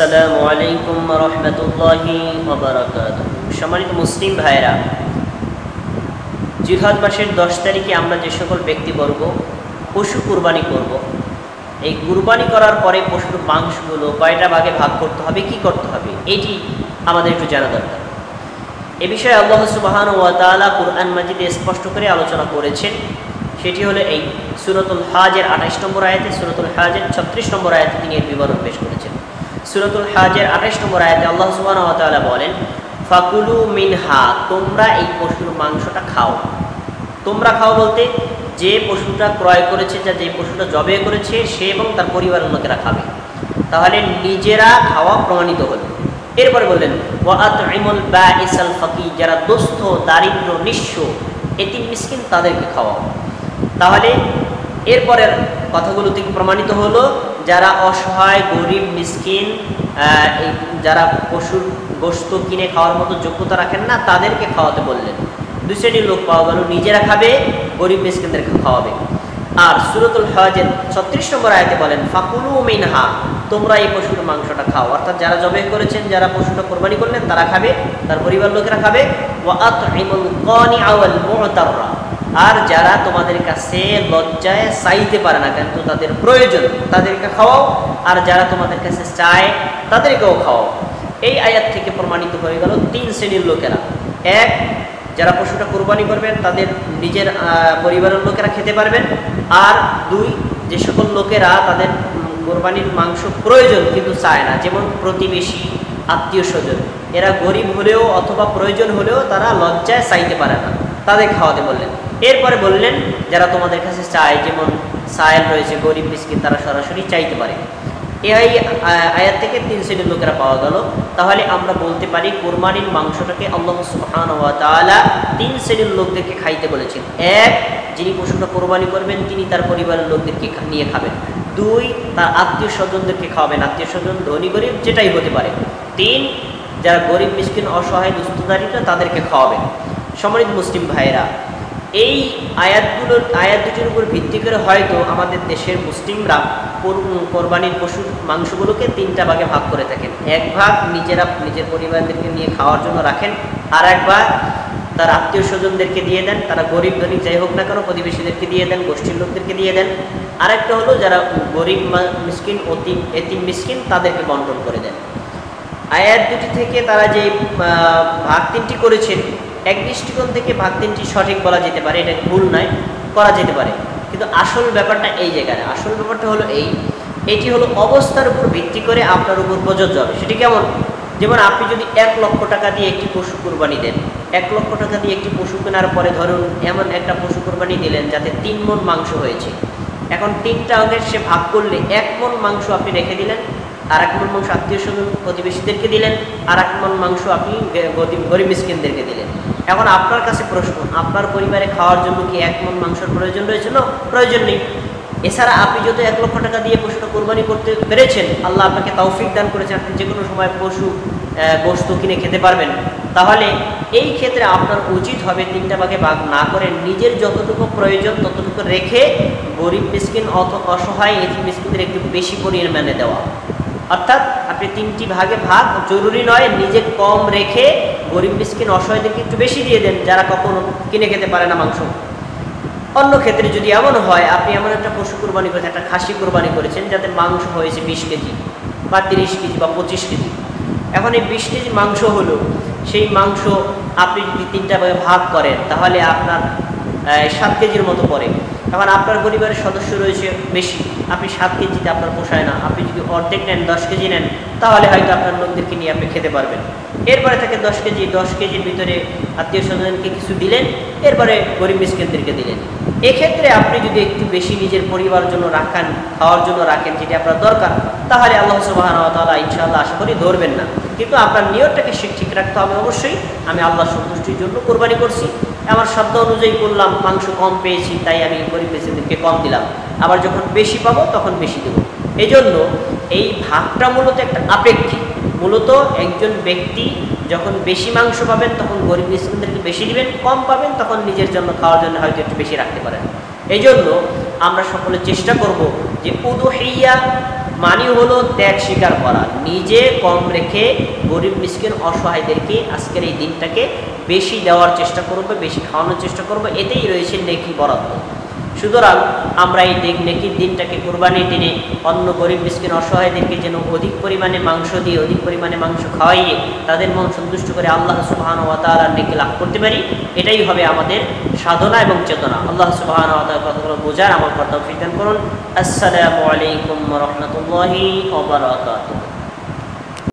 আসসালামু আলাইকুম রহমতুল্লাহি সম্মানিত মুসলিম ভাইরা জিহাদ মাসের দশ তারিখে আমরা যে সকল ব্যক্তিবর্গ পশু কুরবানি করব। এই কুরবানি করার পরে পশুর মাংসগুলো কয়টা ভাগে ভাগ করতে হবে, কি করতে হবে, এটি আমাদের একটু জানা দরকার। এ বিষয়ে আল্লাহ সুবাহান ওয়া তাআলা কুরআন মাজিদে স্পষ্ট করে আলোচনা করেছেন। সেটি হলো এই সুরতুল হাজের আঠাইশ নম্বর আয়াতে, সুরতুল হাজের ছত্রিশ নম্বর আয়াতে তিনি এর বিবরণ পেশ করেছেন। সুরতুল হাজের আঠাইশ নম্বর আয়াতে আল্লাহ সুবাহ বলেন, ফাকুলু মিনহা, তোমরা এই পশুর মাংসটা খাও। তোমরা খাও বলতে, যে পশুটা ক্রয় করেছে যা যে পশুটা জবে করেছে, সে এবং তার পরিবারের লোকেরা খাবে। তাহলে নিজেরা খাওয়া প্রমাণিত হলো। এরপরে বললেন ওয়াতুল বা ইসাল ফকি যারা দোস্ত, দারিদ্র, নিঃস্ব এটি মিসকিন, তাদেরকে খাওয়াও। তাহলে এরপরের কথাগুলো থেকে প্রমাণিত হলো যারা অসহায়, গরিব, মিসকিন যারা পশুর গোস্ত কিনে খাওয়ার মতো যোগ্যতা রাখেন না, তাদেরকে খাওয়াতে বললেন। দুই শ্রেণির লোক পাওয়া গেল, নিজেরা খাবে, গরিব মিসকিনদেরকে খাওয়াবে। আর সুরতুল হজের ছত্রিশ নম্বর আয়তে বলেন, ফাকুলু মিনহা, তোমরা এই পশুর মাংসটা খাও। অর্থাৎ যারা জবে করেছেন, যারা পশুটা কোরবানি করলেন, তারা খাবে, তার পরিবার লোকেরা খাবে। আর যারা তোমাদের কাছে লজ্জায় চাইতে পারে না কিন্তু তাদের প্রয়োজন, তাদেরকে খাওয়াও, আর যারা তোমাদের কাছে চায়, তাদেরকেও খাওয়াও। এই আয়াত থেকে প্রমাণিত হয়ে গেল তিন শ্রেণির লোকেরা। এক, যারা পশুটা কোরবানি করবেন তাদের নিজের পরিবারের লোকেরা খেতে পারবেন আর দুই, যে সকল লোকেরা তাদের কোরবানির মাংস প্রয়োজন কিন্তু চায় না, যেমন প্রতিবেশী, আত্মীয় স্বজন। এরা গরিব হলেও অথবা প্রয়োজন হলেও তারা লজ্জায় চাইতে পারে না। তাদের খাওয়াতে বললেন। এরপরে বললেন, যারা তোমাদের কাছে চায়, যেমন সায়েল রয়েছে, গরিব মিসকিন, তারা সরাসরি চাইতে পারে। এই আয়াত থেকে তিন শ্রেণির লোকেরা পাওয়া গেল। তাহলে আমরা বলতে পারি, কোরবানির মাংসটাকে আল্লাহ সুবহান ওয়া তাআলা তিন শ্রেণির লোকদেরকে খাইতে বলেছেন। এক, যিনি পশুটা কোরবানি করবেন, তিনি তার পরিবারের লোকদেরকে নিয়ে খাবেন। দুই, তার আত্মীয় স্বজনদেরকে খাওয়াবেন। আত্মীয় স্বজন ধনী, গরিব, যেটাই হতে পারে। তিন, যারা গরিব, মিসকিন, অসহায় দুস্থদারিটা তাদেরকে খাওয়াবেন। সম্মানিত মুসলিম ভাইয়েরা, এই আয়াতগুলোর আয়াত দুটির উপর ভিত্তি করে হয়তো আমাদের দেশের মুসলিমরা কোরবানির পশুর মাংসগুলোকে তিনটা ভাগে ভাগ করে থাকেন। এক ভাগ নিজেরা, নিজের পরিবারদেরকে নিয়ে খাওয়ার জন্য রাখেন, আর এক ভাগ তার আত্মীয় স্বজনদেরকে দিয়ে দেন, তারা গরিব ধনী যাই হোক না কেন প্রতিবেশীদেরকে দিয়ে দেন, গোষ্ঠীর লোকদেরকে দিয়ে দেন। আরেকটা হলো যারা গরিব মিসকিন, অতি, এতিম মিসকিন তাদেরকে বন্টন করে দেন। আয়াত দুটি থেকে তারা যে ভাগ তিনটি করেছেন এক দৃষ্টিকোণ থেকে ভাগ তিনটি সঠিক বলা যেতে পারে, এটা ভুল নয়, করা যেতে পারে। কিন্তু আসল ব্যাপারটা এই জায়গায়, আসল ব্যাপারটা হলো এই। এটি হলো অবস্থার উপর ভিত্তি করে আপনার উপর প্রযোজ্য হবে। সেটি কেমন? যেমন আপনি যদি এক লক্ষ টাকা দিয়ে একটি পশু কোরবানি দেন, এক লক্ষ টাকা দিয়ে একটি পশু কেনার পরে ধরুন এমন একটা পশু কোরবানি দিলেন যাতে তিন মন মাংস হয়েছে। এখন তিনটা অঙ্গের সে ভাগ করলে এক মন মাংস আপনি রেখে দিলেন আর এক মন মাংস আত্মীয় স্বজন প্রতিবেশীদেরকে দিলেন আর এক মন মাংস আপনি গরিব মিসকিনদেরকে দিলেন। এখন আপনার কাছে প্রশ্ন, আপনার পরিবারে খাওয়ার জন্য কি এক মন মাংসের প্রয়োজন রয়েছে না প্রয়োজন নেই। এছাড়া আপনি যত এক লক্ষ টাকা দিয়ে পশুটা কোরবানি করতে পেরেছেন, আল্লাহ আপনাকে তৌফিক দান করেছেন আপনি যে কোনো সময় পশু গোস্ত কিনে খেতে পারবেন। তাহলে এই ক্ষেত্রে আপনার উচিত হবে তিনটা ভাগে ভাগ না করে নিজের যতটুকু প্রয়োজন ততটুকু রেখে গরিব মিসকিন অত অসহায় এই মিসকিনদের একটু বেশি পরিমাণে দেওয়া অর্থাৎ আপনি তিনটি ভাগে ভাগ, জরুরি নয় নিজে কম রেখে গরিব মিসকিন, অসহায়দেরকে একটু বেশি দিয়ে দেন, যারা কখনো কিনে খেতে পারে না মাংস। অন্য ক্ষেত্রে যদি এমন হয়, আপনি এমন একটা পশু কোরবানি করেছেন, একটা খাসি কোরবানি করেছেন, যাতে মাংস হয়েছে বিশ কেজি বা তিরিশ কেজি বা পঁচিশ কেজি। এখন এই বিশ কেজি মাংস হলো, সেই মাংস আপনি যদি তিনটা ভাগে ভাগ করেন, তাহলে আপনার সাত কেজির মতো পড়ে। এখন আপনার পরিবারের সদস্য রয়েছে বেশি, আপনি সাত কেজিতে আপনার পোষায় না, আপনি যদি অর্ধেক নেন, দশ কেজি নেন, তাহলে হয়তো আপনার লোকদেরকে নিয়ে আপনি খেতে পারবেন। এরপরে থেকে দশ কেজি, দশ কেজির ভিতরে আত্মীয় স্বজনকে কিছু দিলেন, এরপরে গরিব মিসকেন্দ্রকে দিলেন। এক্ষেত্রে আপনি যদি একটু বেশি নিজের পরিবার জন্য রাখেন, খাওয়ার জন্য রাখেন, যেটি আপনার দরকার, তাহলে আল্লাহ সুবাহ ইনশাআল্লাহ, আশা করি ধরবেন না। কিন্তু আপনার নিয়তটাকে ঠিক রাখতে হবে অবশ্যই। আমি আল্লাহ সন্তুষ্টির জন্য কোরবানি করছি। আমার শব্দ অনুযায়ী করলাম মাংস কম পেয়েছি, তাই আমি গরিব পেশেন্টদেরকে কম দিলাম। আবার যখন বেশি পাবো, তখন বেশি দেবো। এই জন্য এই ভাগটা মূলত একটা আপেক্ষিক। মূলত একজন ব্যক্তি যখন বেশি মাংস পাবেন, তখন গরিব মিসকিনদেরকে বেশি দিবেন, কম পাবেন, তখন নিজের জন্য খাওয়ার জন্য হয়তো একটু বেশি রাখতে পারেন। এই জন্য আমরা সকলে চেষ্টা করব যে উদুহিয়া মানি হলো ত্যাগ স্বীকার করা। নিজে কম রেখে গরিব মিসকিন অসহায়দেরকে আজকের এই দিনটাকে বেশি দেওয়ার চেষ্টা করব, বেশি খাওয়ানোর চেষ্টা করব। এতেই রয়েছে নেকি বরাদ্দ। সুতরাং আমরা এই দিক নেকির দিনটাকে কোরবানির দিনে অন্য গরিব মিসকিন অসহায়দেরকে যেন অধিক পরিমাণে মাংস দিয়ে, অধিক পরিমাণে মাংস খাওয়াইয়ে তাদের মন সন্তুষ্ট করে আল্লাহ সুবাহান ওয়া তাআলার নেকি লাভ করতে পারি, এটাই হবে আমাদের সাধনা এবং চেতনা। আল্লাহ সুবাহান ওয়া তাআলা কথাগুলো বোঝার আমার কথা ফিরদান করুন। আসসালামু আলাইকুম রহমতুল্লাহি ওয়া বারাকাতুহু।